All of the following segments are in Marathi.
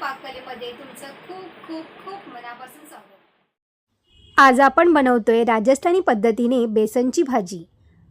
पाककलेमध्ये तुमचं खूप खूप खूप मनापासून स्वागत. आज आपण बनवतोय राजस्थानी पद्धतीने बेसनची भाजी.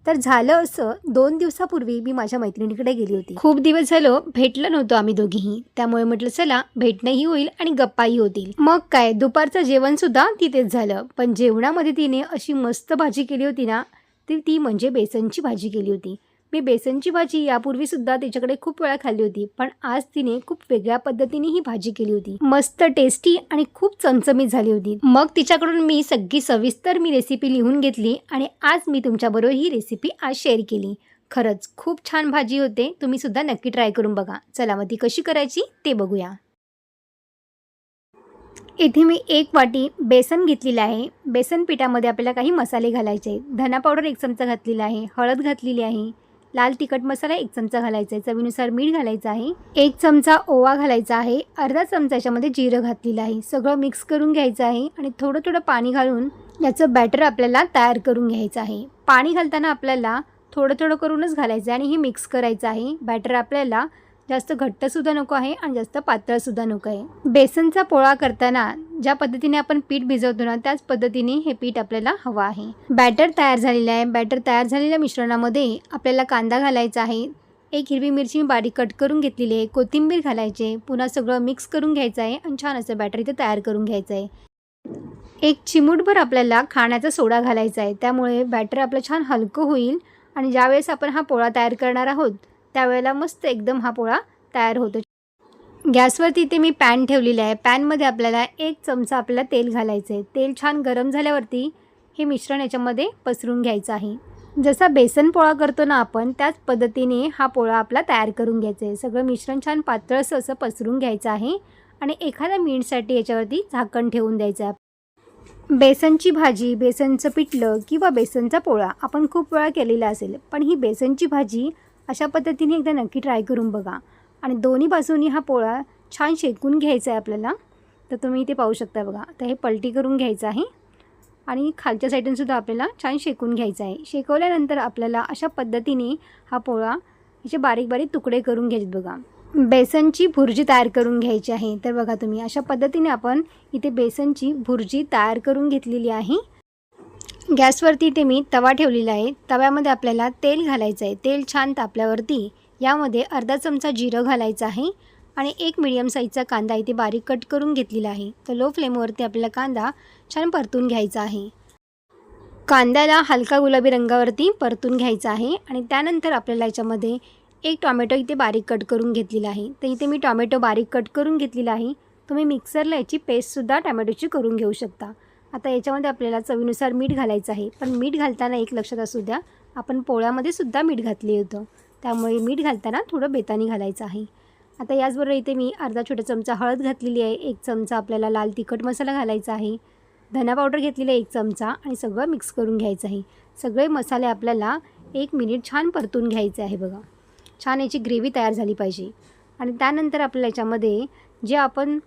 तर झालं असं दोन दिवसापूर्वी मी माझ्या मैत्रिणीकडे गेली होती. खूप दिवस झालं भेटलं नव्हतं आम्ही दोघीही. त्यामुळे म्हटलं चला भेटणंही होईल आणि गप्पाही होतील. मग काय दुपारचं जेवण सुद्धा तिथेच झालं. पण जेवणामध्ये तिने अशी मस्त भाजी केली होती ना ती ती म्हणजे बेसनची भाजी केली होती. मी बेसनची भाजी यापूर्वी सुद्धा तिच्याकडे खूप वेळा खाल्ली होती पण आज तिने खूप वेगळ्या पद्धतीने ही भाजी केली होती. मस्त टेस्टी आणि खूप चमचमीत झाली होती. मग तिच्याकडून मी सगळी सविस्तर मी रेसिपी लिहून घेतली आणि आज मी तुमच्याबरोबर ही रेसिपी आज शेअर केली. खरंच खूप छान भाजी होते. तुम्ही सुद्धा नक्की ट्राय करून बघा. चला मग ती कशी करायची ते बघूया. इथे मी एक वाटी बेसन घेतलेलं आहे. बेसन पिठामध्ये आपल्याला काही मसाले घालायचे आहेत. धना पावडर एक चमचा घातलेला आहे. हळद घातलेली आहे. लाल तिखट मसाला एक चमचा घालायचा आहे. चवीनुसार मीठ घालायचं आहे. एक चमचा ओवा घालायचा आहे. अर्धा चमचा याच्यामध्ये जिरं घातलेलं आहे. सगळं मिक्स करून घ्यायचं आहे आणि थोडं थोडं पाणी घालून याचं बॅटर आपल्याला तयार करून घ्यायचं आहे. पाणी घालताना आपल्याला थोडं थोडं करूनच घालायचं आहे आणि हे मिक्स करायचं आहे. बॅटर आपल्याला जास्त घट्टसुद्धा नको आहे आणि जास्त पातळसुद्धा नको आहे. बेसनचा पोळा करताना ज्या पद्धतीने आपण पीठ भिजवतो ना त्याच पद्धतीने हे पीठ आपल्याला हवं आहे. बॅटर तयार झालेलं आहे. बॅटर तयार झालेल्या मिश्रणामध्ये आपल्याला कांदा घालायचा आहे. एक हिरवी मिरची मी बारीक कट करून घेतलेली आहे. कोथिंबीर घालायची आहे. पुन्हा सगळं मिक्स करून घ्यायचं आहे आणि छान असं बॅटर इथे तयार करून घ्यायचं आहे. एक चिमूटभर आपल्याला खाण्याचा सोडा घालायचा आहे. त्यामुळे बॅटर आपलं छान हलकं होईल आणि ज्यावेळेस आपण हा पोळा तयार करणार आहोत त्यावेळेला मस्त एकदम हा पोळा तयार होतो. गॅसवरती इथे मी पॅन ठेवलेली आहे. पॅनमध्ये आपल्याला एक चमचा आपल्याला तेल घालायचं आहे. तेल छान गरम झाल्यावरती हे मिश्रण याच्यामध्ये पसरून घ्यायचं आहे. जसा बेसन पोळा करतो ना आपण त्याच पद्धतीने हा पोळा आपला तयार करून घ्यायचा आहे. सगळं मिश्रण छान पातळसं असं पसरून घ्यायचं आहे आणि एखाद्या मिनिटसाठी याच्यावरती झाकण ठेवून द्यायचं आहे. बेसनची भाजी बेसनचं पिठलं किंवा बेसनचा पोळा आपण खूप वेळा केलेला असेल पण ही बेसनची भाजी अशा पद्धतीने एकदा नक्की ट्राय करून बघा. आणि दोन्ही बाजूनी हा पोळा छान शेकून घ्यायचा आहे आपल्याला. तर तुम्ही इथे पाहू शकता बघा. तर हे पलटी करून घ्यायचं आहे. आणि खालच्या साईडूनसुद्धा आपल्याला छान शेकून घ्यायचं आहे. शेकवल्यानंतर आपल्याला अशा पद्धतीने हा पोळा याचे बारीक बारीक तुकडे करून घ्यायचे बघा. बेसनची भुर्जी तयार करून घ्यायची आहे. तर बघा तुम्ही अशा पद्धतीने आपण इथे बेसनची भुर्जी तयार करून घेतलेली आहे. गॅसवरती इथे मी तवा ठेवलेला आहे. तव्यामध्ये आपल्याला तेल घालायचं आहे. तेल छान तापल्यावरती यामध्ये अर्धा चमचा जिरं घालायचं आहे आणि एक मिडियम साईजचा कांदा इथे बारीक कट करून घेतलेला आहे. तर लो फ्लेमवरती आपल्याला कांदा छान परतून घ्यायचा आहे. कांद्याला हलका गुलाबी रंगावरती परतून घ्यायचा आहे आणि त्यानंतर आपल्याला याच्यामध्ये एक टॉमॅटो इथे बारीक कट करून घेतलेला आहे. तर इथे मी टॉमॅटो बारीक कट करून घेतलेला आहे. तुम्ही मिक्सरला याची पेस्टसुद्धा टॉमॅटोची करून घेऊ शकता. आता याच्यामध्ये आपल्याला चवीनुसार मीठ घालायचं आहे. पण मीठ घालताना एक लक्षात असू द्या आपण पोळ्यामध्ये सुद्धा मीठ घातले होतं. त्यामुळे मीठ घालताना थोडं बेतानी घालायचं आहे. आता याचबरोबर इथे मी अर्धा छोटा चमचा हळद घातलेली आहे एक चमचा आपल्याला लाल तिखट मसाला घालायचा आहे धना पावडर घेतलेला आहे एक चमचा आणि सगळं मिक्स करून घ्यायचं आहे. सगळे मसाले आपल्याला एक मिनिट छान परतून घ्यायचे आहे बघा. छान याची ग्रेव्ही तयार झाली पाहिजे. आणि त्यानंतर आपल्याला याच्यामध्ये जे आपण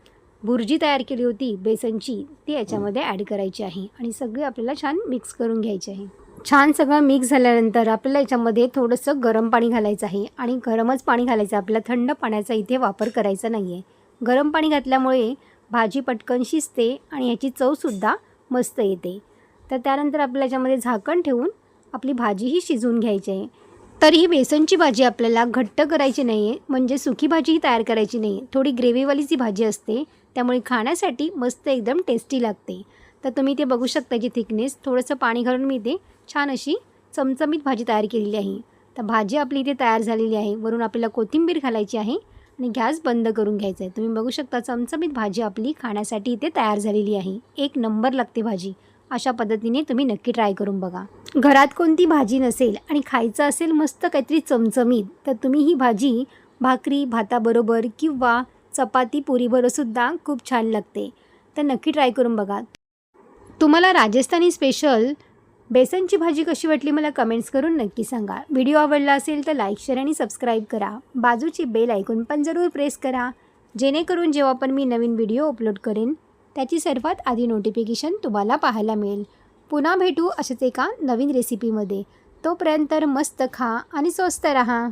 भुर्जी तयार केली होती बेसनची ती याच्यामध्ये ॲड करायची आहे. आणि सगळी आपल्याला छान मिक्स करून घ्यायची आहे. छान सगळं मिक्स झाल्यानंतर आपल्याला याच्यामध्ये थोडंसं गरम पाणी घालायचं आहे. आणि गरमच पाणी घालायचं आपल्याला थंड पाण्याचा इथे वापर करायचा नाही आहे गरम पाणी घातल्यामुळे भाजी पटकन शिजते आणि ह्याची चवसुद्धा मस्त येते. तर त्यानंतर आपल्याला याच्यामध्ये झाकण ठेवून आपली भाजीही शिजवून घ्यायची आहे. तर ही बेसनची भाजी आपल्याला घट्ट करायची नाही आहे म्हणजे सुकी भाजीही तयार करायची नाही थोडी ग्रेव्हीवालीच ही भाजी असते. त्यामुळे खाण्यासाठी मस्त एकदम टेस्टी लागते. तर तुम्ही ते बघू शकता जी थिकनेस थोडंसं पाणी घालून मी इथे छान अशी चमचमीत भाजी तयार केलेली आहे. तर भाजी आपली इथे तयार झालेली आहे. वरून आपल्याला कोथिंबीर घालायची आहे आणि गॅस बंद करून घ्यायचा आहे. तुम्ही बघू शकता चमचमीत भाजी आपली खाण्यासाठी इथे तयार झालेली आहे. एक नंबर लागते भाजी. अशा पद्धतीने तुम्ही नक्की ट्राय करून बघा. घरात कोणती भाजी नसेल आणि खायचं असेल मस्त काहीतरी चमचमीत तर तुम्ही ही भाजी भाकरी भाताबरोबर किंवा चपाती पुरीबरोबरसुद्धा खूप छान लागते. तर नक्की ट्राय करून बघा. तुम्हाला राजस्थानी स्पेशल बेसनची भाजी कशी वाटली मला कमेंट्स करून नक्की सांगा. व्हिडिओ आवडला असेल तर लाईक शेअर आणि सबस्क्राईब करा. बाजूची बेल ऐकून पण जरूर प्रेस करा. जेणेकरून जेव्हा पण मी नवीन व्हिडिओ अपलोड करेन त्याची सर्वात आधी नोटिफिकेशन तुम्हाला पाहायला मिळेल. पुन्हा भेटू अशाच एका नवीन रेसिपीमध्ये तोपर्यंत मस्त खा आणि स्वस्त रहा.